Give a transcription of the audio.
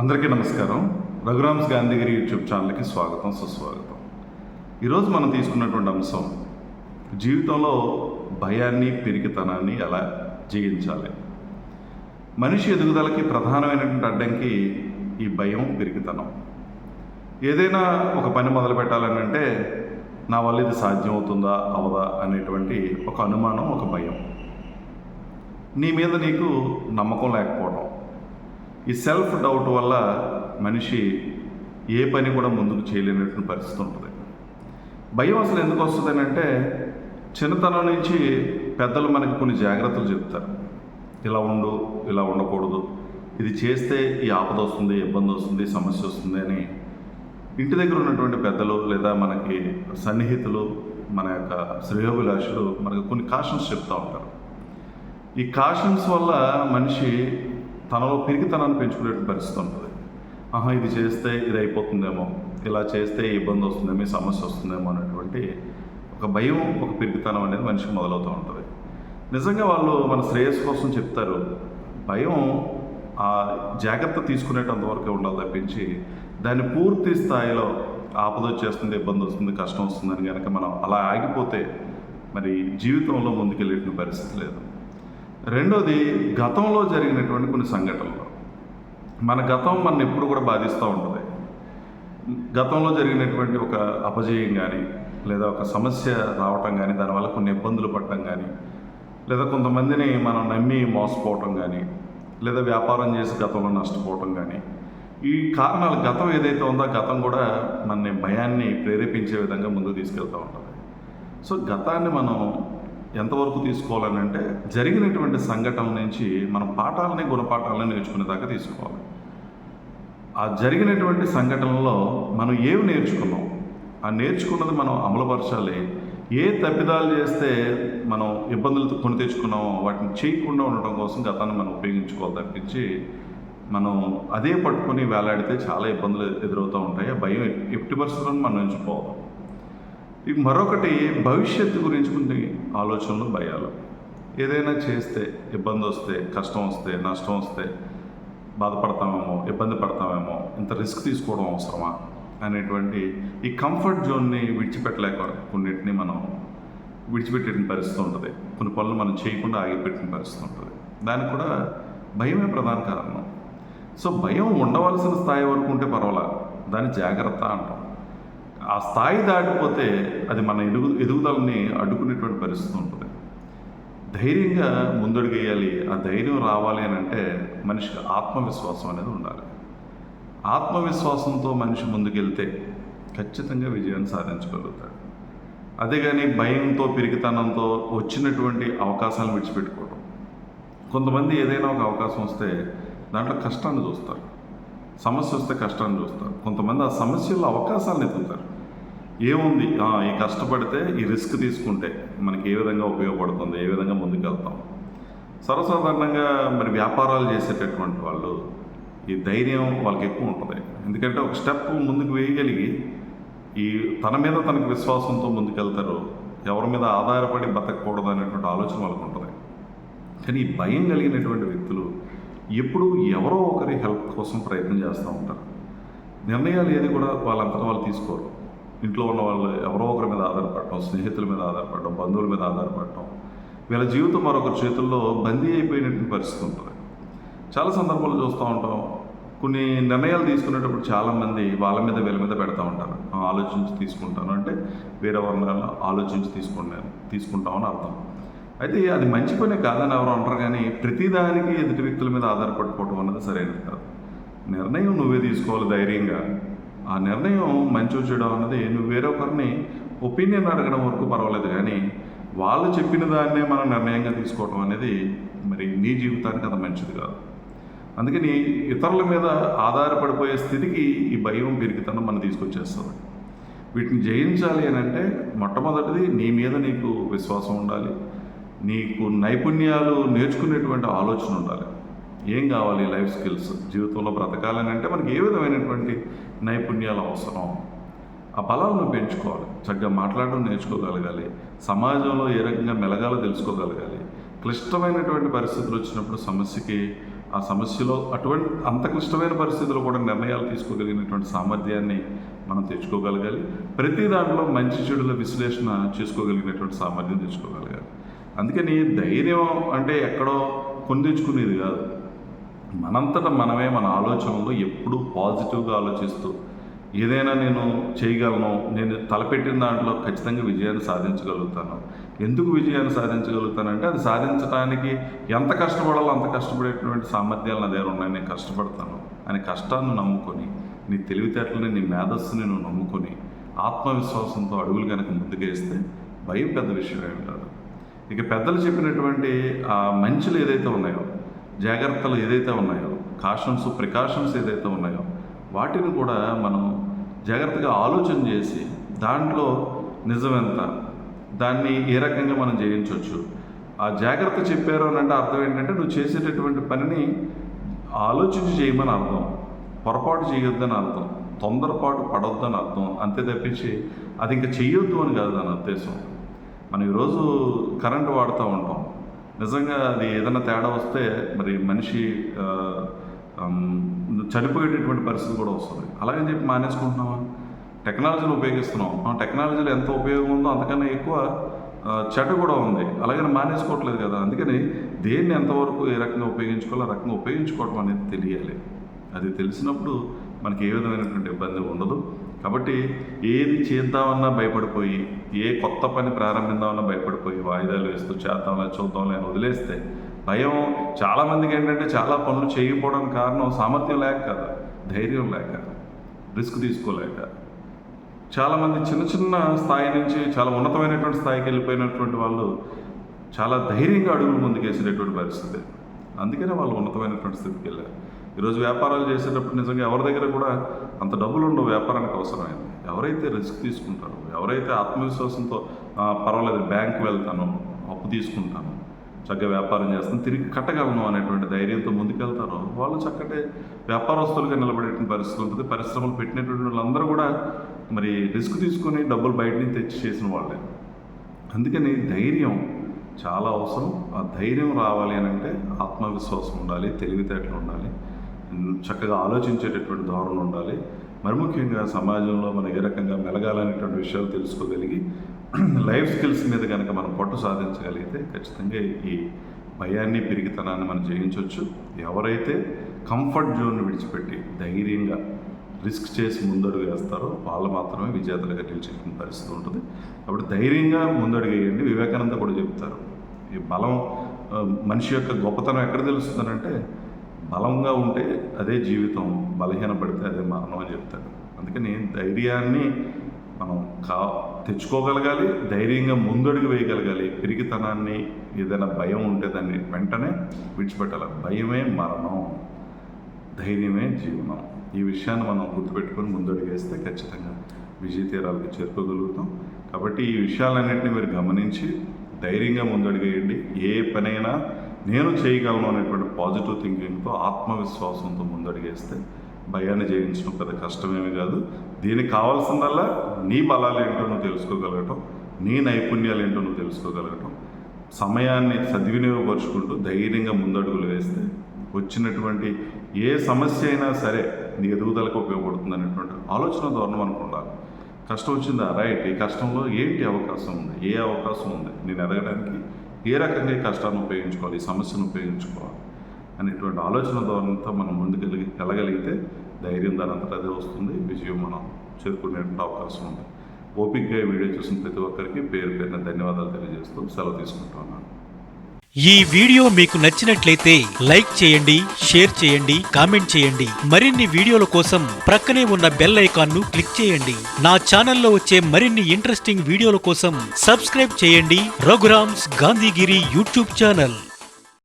అందరికీ నమస్కారం. రఘురామ్స్ గాంధీగిరి యూట్యూబ్ ఛానల్కి స్వాగతం సుస్వాగతం. ఈరోజు మనం తీసుకున్నటువంటి అంశం జీవితంలో భయాన్ని పిరికితనాన్ని ఎలా జయించాలి? మనిషి ఎదుగుదలకి ప్రధానమైనటువంటి అడ్డంకి ఈ భయం పిరికితనం. ఏదైనా ఒక పని మొదలు పెట్టాలని అంటే నా వల్ల ఇది సాధ్యం అవుతుందా అవదా అనేటువంటి ఒక అనుమానం ఒక భయం. నీ మీద నీకు నమ్మకం లేకపోవడం ఈ సెల్ఫ్ డౌట్ వల్ల మనిషి ఏ పని కూడా ముందుకు చేయలేనటువంటి పరిస్థితి ఉంటుంది. భయం అసలు ఎందుకు వస్తుంది అంటే చిన్నతనం నుంచి పెద్దలు మనకి కొన్ని జాగ్రత్తలు చెప్తారు. ఇలా ఉండు ఇలా ఉండకూడదు. ఇది చేస్తే ఈ ఆపద వస్తుంది ఇబ్బంది వస్తుంది సమస్య వస్తుంది అని ఇంటి దగ్గర ఉన్నటువంటి పెద్దలు లేదా మనకి సన్నిహితులు మన యొక్క శ్రేయోభిలాషులు మనకు కొన్ని కాషన్స్ చెప్తూ ఉంటారు. ఈ కాషన్స్ వల్ల మనిషి తనలో పిరికితనాన్ని పెంచుకునే పరిస్థితి ఉంటుంది. ఆహా ఇది చేస్తే ఇది అయిపోతుందేమో ఇలా చేస్తే ఇబ్బంది వస్తుందేమో సమస్య వస్తుందేమో అనేటువంటి ఒక భయం ఒక పిరికితనం అనేది మనిషికి మొదలవుతూ ఉంటుంది. నిజంగా వాళ్ళు మన శ్రేయస్సు కోసం చెప్తారు భయం ఆ జాగ్రత్త తీసుకునేటంత వరకే ఉండాలి తప్పించి దాన్ని పూర్తి స్థాయిలో ఆపద వచ్చేస్తుంది ఇబ్బంది వస్తుంది కష్టం వస్తుందని కనుక మనం అలా ఆగిపోతే మరి జీవితంలో ముందుకెళ్ళేటువంటి పరిస్థితి లేదు. రెండోది గతంలో జరిగినటువంటి కొన్ని సంఘటనలు. మన గతం మన ఎప్పుడు కూడా బాధిస్తూ ఉంటుంది. గతంలో జరిగినటువంటి ఒక అపజయం కానీ లేదా ఒక సమస్య రావటం కానీ దానివల్ల కొన్ని ఇబ్బందులు పడటం కానీ లేదా కొంతమందిని మనం నమ్మి మోసపోవటం కానీ లేదా వ్యాపారం చేసి గతంలో నష్టపోవటం కానీ ఈ కారణాలు గతం ఏదైతే ఉందో గతం కూడా మన భయాన్ని ప్రేరేపించే విధంగా ముందుకు తీసుకెళ్తూ ఉంటుంది. సో గతాన్ని మనం ఎంతవరకు తీసుకోవాలని అంటే జరిగినటువంటి సంఘటనల నుంచి మనం పాఠాలని గుణపాఠాలని నేర్చుకునేదాకా తీసుకోవాలి. ఆ జరిగినటువంటి సంఘటనలో మనం ఏమి నేర్చుకున్నాం? ఆ నేర్చుకున్నది మనం అమలుపరచాలి. ఏ తప్పిదాలు చేస్తే మనం ఇబ్బందులు కొని తెచ్చుకున్నామో వాటిని చేయకుండా ఉండటం కోసం గతాన్ని మనం ఉపయోగించుకోవాలి తప్పించి మనం అదే పట్టుకొని వేలాడితే చాలా ఇబ్బందులు ఎదురవుతూ ఉంటాయి. ఆ భయం ఎట్టి పరిస్థితులను మనం ఎంచుకోవాలి మరొకటి భవిష్యత్తు గురించి కొన్ని ఆలోచనలు భయాలు. ఏదైనా చేస్తే ఇబ్బంది వస్తే కష్టం వస్తే నష్టం వస్తే బాధపడతామేమో ఇబ్బంది పడతామేమో ఇంత రిస్క్ తీసుకోవడం అవసరమా అనేటువంటి ఈ కంఫర్ట్ జోన్ని విడిచిపెట్టలేక కొన్నిటిని మనం విడిచిపెట్టిన పరిస్థితి ఉంటుంది. కొన్ని పనులు మనం చేయకుండా ఆగిపెట్టిన పరిస్థితి ఉంటుంది. దానికి కూడా భయమే ప్రధాన కారణం. సో భయం ఉండవలసిన స్థాయి వరకు ఉంటే పర్వాలా? దాన్ని జాగ్రత్త అంటాం. ఆ స్థాయి దాటిపోతే అది మన ఎదుగు ఎదుగుదలని అడ్డుకునేటువంటి పరిస్థితి ఉంటుంది. ధైర్యంగా ముందడుగేయాలి ఆ ధైర్యం రావాలి అని అంటే మనిషికి ఆత్మవిశ్వాసం అనేది ఉండాలి. ఆత్మవిశ్వాసంతో మనిషి ముందుకెళ్తే ఖచ్చితంగా విజయాన్ని సాధించగలుగుతాడు. అదే కానీ భయంతో పిరికితనంతో వచ్చినటువంటి అవకాశాలను విడిచిపెట్టుకోవడం. కొంతమంది ఏదైనా ఒక అవకాశం వస్తే దాంట్లో కష్టాన్ని చూస్తారు. సమస్య వస్తే కష్టాన్ని చూస్తారు. కొంతమంది ఆ సమస్యల్లో అవకాశాలను ఎత్తుతారు ఏముంది? ఈ కష్టపడితే ఈ రిస్క్ తీసుకుంటే మనకి ఏ విధంగా ఉపయోగపడుతుంది ఏ విధంగా ముందుకెళ్తాం? సర్వసాధారణంగా మరి వ్యాపారాలు చేసేటటువంటి వాళ్ళు ఈ ధైర్యం వాళ్ళకి ఎక్కువ ఉంటుంది. ఎందుకంటే ఒక స్టెప్ ముందుకు వేయగలిగి ఈ తన మీద తనకు విశ్వాసంతో ముందుకెళ్తారు ఎవరి మీద ఆధారపడి బతకూడదు అనేటువంటి ఆలోచన వాళ్ళకు ఉంటుంది. కానీ ఈ భయం కలిగినటువంటి వ్యక్తులు ఎప్పుడూ ఎవరో ఒకరి హెల్ప్ కోసం ప్రయత్నం చేస్తూ ఉంటారు. నిర్ణయాలు ఏది కూడా వాళ్ళంతటా వాళ్ళు తీసుకోరు. ఇంట్లో ఉన్న వాళ్ళు ఎవరో ఒకరి మీద ఆధారపడటం స్నేహితుల మీద ఆధారపడటం బంధువుల మీద ఆధారపడటం వీళ్ళ జీవితం మరొకరి చేతుల్లో బందీ అయిపోయినటువంటి పరిస్థితి ఉంటుంది చాలా సందర్భాలు చూస్తూ ఉంటాం. కొన్ని నిర్ణయాలు తీసుకునేటప్పుడు చాలామంది వాళ్ళ మీద వీళ్ళ మీద పెడతా ఉంటారు. ఆలోచించి తీసుకుంటాను అంటే వేరే వర్ణాలను ఆలోచించి తీసుకున్నాను తీసుకుంటామని అర్థం. అయితే అది మంచి పని కాదని ఎవరు అంటారు కానీ ప్రతిదానికి ఎదుటి వ్యక్తుల మీద ఆధారపడిపోవడం అన్నది సరైనది కాదు. నిర్ణయం నువ్వే తీసుకోవాలి ధైర్యంగా. ఆ నిర్ణయం మంచి చేయడం అన్నది నువ్వు వేరొకరిని ఒపీనియన్ అడగడం వరకు పర్వాలేదు కానీ వాళ్ళు చెప్పిన దాన్నే మనం నిర్ణయంగా తీసుకోవడం అనేది మరి నీ జీవితానికి అంత మంచిది కాదు. అందుకని ఇతరుల మీద ఆధారపడిపోయే స్థితికి ఈ భయం పెరిగితనం మనం తీసుకొచ్చేస్తుంది. వీటిని జయించాలి అని అంటే మొట్టమొదటిది నీ మీద నీకు విశ్వాసం ఉండాలి. నీకు నైపుణ్యాలు నేర్చుకునేటువంటి ఆలోచన ఉండాలి. ఏం కావాలి లైఫ్ స్కిల్స్? జీవితంలో బ్రతకాలని అంటే మనకి ఏ విధమైనటువంటి నైపుణ్యాలు అవసరం? ఆ బలాలను పెంచుకోవాలి. చక్కగా మాట్లాడడం నేర్చుకోగలగాలి. సమాజంలో ఏ రకంగా మెలగాలో తెలుసుకోగలగాలి. క్లిష్టమైనటువంటి పరిస్థితులు వచ్చినప్పుడు సమస్యకి ఆ సమస్యలో అటువంటి అంత క్లిష్టమైన పరిస్థితుల్లో కూడా నిర్ణయాలు తీసుకోగలిగినటువంటి సామర్థ్యాన్ని మనం తెచ్చుకోగలగాలి. ప్రతి దాంట్లో మంచి చెడుల విశ్లేషణ చేసుకోగలిగినటువంటి సామర్థ్యం తెచ్చుకోగలగాలి. అందుకని ధైర్యం అంటే ఎక్కడో పొందించుకునేది కాదు. మనంతట మనమే మన ఆలోచనలో ఎప్పుడూ పాజిటివ్గా ఆలోచిస్తూ ఏదైనా నేను చేయగలను నేను తలపెట్టిన దాంట్లో ఖచ్చితంగా విజయాన్ని సాధించగలుగుతాను. ఎందుకు విజయాన్ని సాధించగలుగుతానంటే అది సాధించడానికి ఎంత కష్టపడాలో అంత కష్టపడేటువంటి సామర్థ్యాలు నా దగ్గర ఉన్నాయి నేను కష్టపడతాను. అని కష్టాన్ని నమ్ముకొని నీ తెలివితేటలని నీ మేధస్సుని నువ్వు నమ్ముకొని ఆత్మవిశ్వాసంతో అడుగులు కనుక ముందుకేస్తే భయం పెద్ద విషయం ఏమి కాదు. ఇక పెద్దలు చెప్పినటువంటి ఆ మంచులు ఏదైతే ఉన్నాయో జాగ్రత్తలు ఏదైతే ఉన్నాయో కాషన్స్ ప్రికాషన్స్ ఏదైతే ఉన్నాయో వాటిని కూడా మనం జాగ్రత్తగా ఆలోచన చేసి దాంట్లో నిజమెంత దాన్ని ఏ రకంగా మనం జయించవచ్చు. ఆ జాగ్రత్త చెప్పారు అని అంటే అర్థం ఏంటంటే నువ్వు చేసేటటువంటి పనిని ఆలోచించి చేయమని అర్థం. పొరపాటు చేయొద్దని అర్థం. తొందరపాటు పడొద్దని అర్థం. అంతే తప్పించి అది ఇంకా చెయ్యొద్దు అని కాదు దాని ఉద్దేశం. మనం ఈరోజు కరెంటు వాడుతూ ఉంటాం. నిజంగా అది ఏదైనా తేడా వస్తే మరి మనిషి చనిపోయేటటువంటి పరిస్థితి కూడా వస్తుంది. అలాగని చెప్పి మానేసుకుంటున్నామా టెక్నాలజీని ఉపయోగిస్తున్నాం టెక్నాలజీలో ఎంత ఉపయోగం ఉందో అంతకన్నా ఎక్కువ చెడు కూడా ఉంది. అలాగని మానేసుకోవట్లేదు కదా. అందుకని దేన్ని ఎంతవరకు ఏ రకంగా ఉపయోగించుకోవాలో ఆ రకంగా ఉపయోగించుకోవటం అనేది తెలియాలి. అది తెలిసినప్పుడు మనకి ఏ విధమైనటువంటి ఇబ్బంది ఉండదు. కాబట్టి ఏది చేద్దామన్నా భయపడిపోయి ఏ కొత్త పని ప్రారంభిద్దామన్నా భయపడిపోయి వాయిదాలు వేస్తూ చేద్దాంలే చూద్దాంలే అని వదిలేస్తే భయం చాలామందికి ఏంటంటే చాలా పనులు చేయకపోవడానికి కారణం సామర్థ్యం లేక కదా ధైర్యం లేక రిస్క్ తీసుకోలేక చాలామంది చిన్న చిన్న స్థాయి నుంచి చాలా ఉన్నతమైనటువంటి స్థాయికి వెళ్ళిపోయినటువంటి వాళ్ళు చాలా ధైర్యంగా అడుగులు ముందుకేసినటువంటి పరిస్థితి. అందుకనే వాళ్ళు ఉన్నతమైనటువంటి స్థితికి వెళ్ళారు. ఈరోజు వ్యాపారాలు చేసేటప్పుడు నిజంగా ఎవరి దగ్గర కూడా అంత డబ్బులు ఉండవు వ్యాపారానికి అవసరమైంది ఎవరైతే రిస్క్ తీసుకుంటారో ఎవరైతే ఆత్మవిశ్వాసంతో పర్వాలేదు బ్యాంక్ వెళ్తాను అప్పు తీసుకుంటాను చక్కగా వ్యాపారం చేస్తాను తిరిగి కట్టగలను అనేటువంటి ధైర్యంతో ముందుకెళ్తారో వాళ్ళు చక్కటి వ్యాపారస్తులుగా నిలబడేటువంటి పరిస్థితి ఉంటుంది. పరిశ్రమలు పెట్టినటువంటి వాళ్ళందరూ కూడా మరి రిస్క్ తీసుకొని డబ్బులు బయట నుంచి తెచ్చి చేసిన వాళ్ళే. అందుకని ధైర్యం చాలా అవసరం. ఆ ధైర్యం రావాలి అని అంటే ఆత్మవిశ్వాసం ఉండాలి తెలివితేటలు ఉండాలి. చక్కగా ఆలోచించేటటువంటి ధోరణి ఉండాలి. మరి ముఖ్యంగా సమాజంలో మనం ఏ రకంగా మెలగాలనేటువంటి విషయాలు తెలుసుకోగలిగి లైఫ్ స్కిల్స్ మీద కనుక మనం పట్టు సాధించగలిగితే ఖచ్చితంగా ఈ భయాన్ని పిరిగితనాన్ని మనం జయించవచ్చు. ఎవరైతే కంఫర్ట్ జోన్ విడిచిపెట్టి ధైర్యంగా రిస్క్ చేసి ముందడుగు వేస్తారో వాళ్ళు మాత్రమే విజేతలుగా నిలిచేటువంటి పరిస్థితి ఉంటుంది. కాబట్టి ధైర్యంగా ముందడుగు వేయండి. వివేకానంద కూడా చెప్తారు. ఈ బలం మనిషి యొక్క గొప్పతనం ఎక్కడ తెలుస్తుందనంటే బలంగా ఉంటే అదే జీవితం బలహీన పడితే అదే మరణం అని చెప్తాడు. అందుకని ధైర్యాన్ని మనం కా తెచ్చుకోగలగాలి ధైర్యంగా ముందడుగు వేయగలగాలి. పిరిగితనాన్ని ఏదైనా భయం ఉంటే దాన్ని వెంటనే విడిచిపెట్టాలి. భయమే మరణం ధైర్యమే జీవనం. ఈ విషయాన్ని మనం గుర్తుపెట్టుకొని ముందడుగేస్తే ఖచ్చితంగా విజయ తీరాలకు చేరుకోగలుగుతాం. కాబట్టి ఈ విషయాలన్నింటినీ మీరు గమనించి ధైర్యంగా ముందడుగేయండి ఏ పనైనా నేను చేయగలను అనేటువంటి పాజిటివ్ థింకింగ్తో ఆత్మవిశ్వాసంతో ముందడిగేస్తే భయాన్ని జయించడం పెద్ద కష్టమేమి కాదు. దీనికి కావాల్సిందల్లా నీ బలాలు ఏంటో నువ్వు తెలుసుకోగలగటం నీ నైపుణ్యాలు ఏంటో నువ్వు తెలుసుకోగలగటం. సమయాన్ని సద్వినియోగపరుచుకుంటూ ధైర్యంగా ముందడుగులు వేస్తే వచ్చినటువంటి ఏ సమస్య అయినా సరే నీ ఎదుగుదలకు ఉపయోగపడుతుంది అనేటువంటి ఆలోచన ధోరణి మనకు ఉండాలి. కష్టం వచ్చిందా? రైట్. ఈ కష్టంలో ఏంటి అవకాశం ఉంది? ఏ అవకాశం ఉంది? నేను ఎదగడానికి ఏ రకంగా ఈ కష్టాన్ని ఉపయోగించుకోవాలి? ఈ సమస్యను ఉపయోగించుకోవాలి? అనేటువంటి ఆలోచన ద్వారా మనం ముందుకెళ్ళి వెళ్ళగలిగితే ధైర్యం దాని అంతటా అదే వస్తుంది. విజయం మనం చేరుకునే అవకాశం ఉంది. ఓపికగా వీడియో చూసిన ప్రతి ఒక్కరికి పేరు పేరున ధన్యవాదాలు తెలియజేస్తూ సెలవు తీసుకుంటున్నాను ఈ వీడియో మీకు నచ్చినట్లయితే లైక్ చేయండి షేర్ చేయండి కామెంట్ చేయండి. మరిన్ని వీడియోల కోసం ప్రక్కనే ఉన్న బెల్ ఐకాన్ను క్లిక్ చేయండి. నా ఛానల్లో వచ్చే మరిన్ని ఇంట్రెస్టింగ్ వీడియోల కోసం సబ్స్క్రైబ్ చేయండి. Raghuram's Gandhigiri YouTube channel.